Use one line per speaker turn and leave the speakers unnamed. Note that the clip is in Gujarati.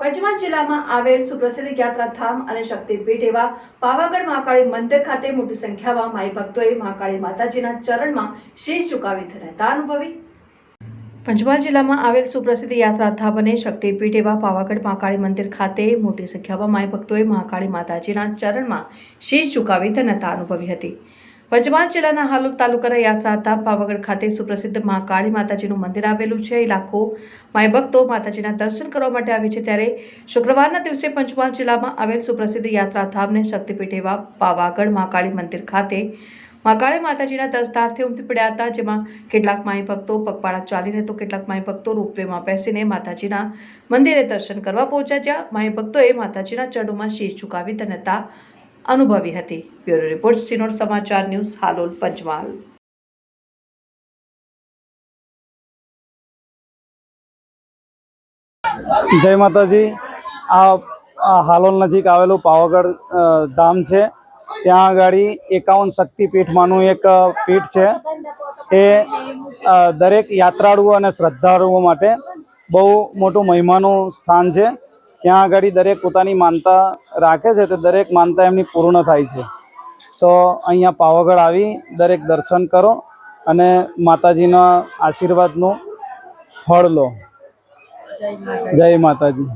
પંચમહાલ જિલ્લામાં આવેલ સુપ્રસિદ્ધ યાત્રાધામ અને શક્તિપીઠ એવા પાવાગઢ મહાકાળી મંદિર ખાતે મોટી સંખ્યામાં માઈ ભક્તોએ મહાકાળી માતાજીના ચરણમાં શેષ ઝુકાવી ધન્યતા અનુભવી. પંચમહાલ જિલ્લામાં આવેલ સુપ્રસિદ્ધ યાત્રાધામ અને શક્તિપીઠ એવા પાવાગઢ મહાકાળી મંદિર ખાતે મોટી સંખ્યામાં માય ભક્તોએ મહાકાળી માતાજીના ચરણમાં શીશ ઝુકાવી ધન્યતા અનુભવી હતી. પંચમહાલ જિલ્લાના હાલોલ તાલુકાના યાત્રાધામ પાવાગઢ ખાતે સુપ્રસિદ્ધ મહાકાળી માતાજીનું મંદિર આવેલું છે. લાખો માય ભક્તો માતાજીના દર્શન કરવા માટે આવે છે ત્યારે શુક્રવારના દિવસે પંચમહાલ જિલ્લામાં આવેલ સુપ્રસિદ્ધ યાત્રાધામને શક્તિપીઠ એવા પાવાગઢ મહાકાળી મંદિર ખાતે મહાકાળી માતાજીના દર્શનાર્થે ઉમટી પડ્યા હતા, જેમાં કેટલાક માઈ ભક્તો પગપાળા ચાલીને તો કેટલાક માઈ ભક્તો રોપવેમાં બેસીને માતાજીના મંદિરે દર્શન કરવા પહોંચ્યા, જ્યાં માઈ ભક્તોએ માતાજીના ચરણોમાં શીશ ઝુકાવી ધન્યતા અનુભવી હતી. બ્યુરો રિપોર્ટ, સિનોર સમાચાર ન્યૂઝ, હાલોલ, પંચમહાલ.
જય માતાજી. આ હાલોલ નજીક આવેલું પાવાગઢ ધામ છે. ત્યાં આગળ એકાવન શક્તિપીઠમાંનું એક પીઠ છે. એ દરેક યાત્રાળુઓ અને શ્રદ્ધાળુઓ માટે બહુ મોટું મહિમાનું સ્થાન છે. ત્યાં આગળ દરેક પોતાની માનતા રાખે છે તે દરેક માનતા એમની પૂર્ણ થાય છે. તો અહીંયા પાવાગઢ આવી દરેક દર્શન કરો અને માતાજીના આશીર્વાદનું ફળ લો. જય માતાજી.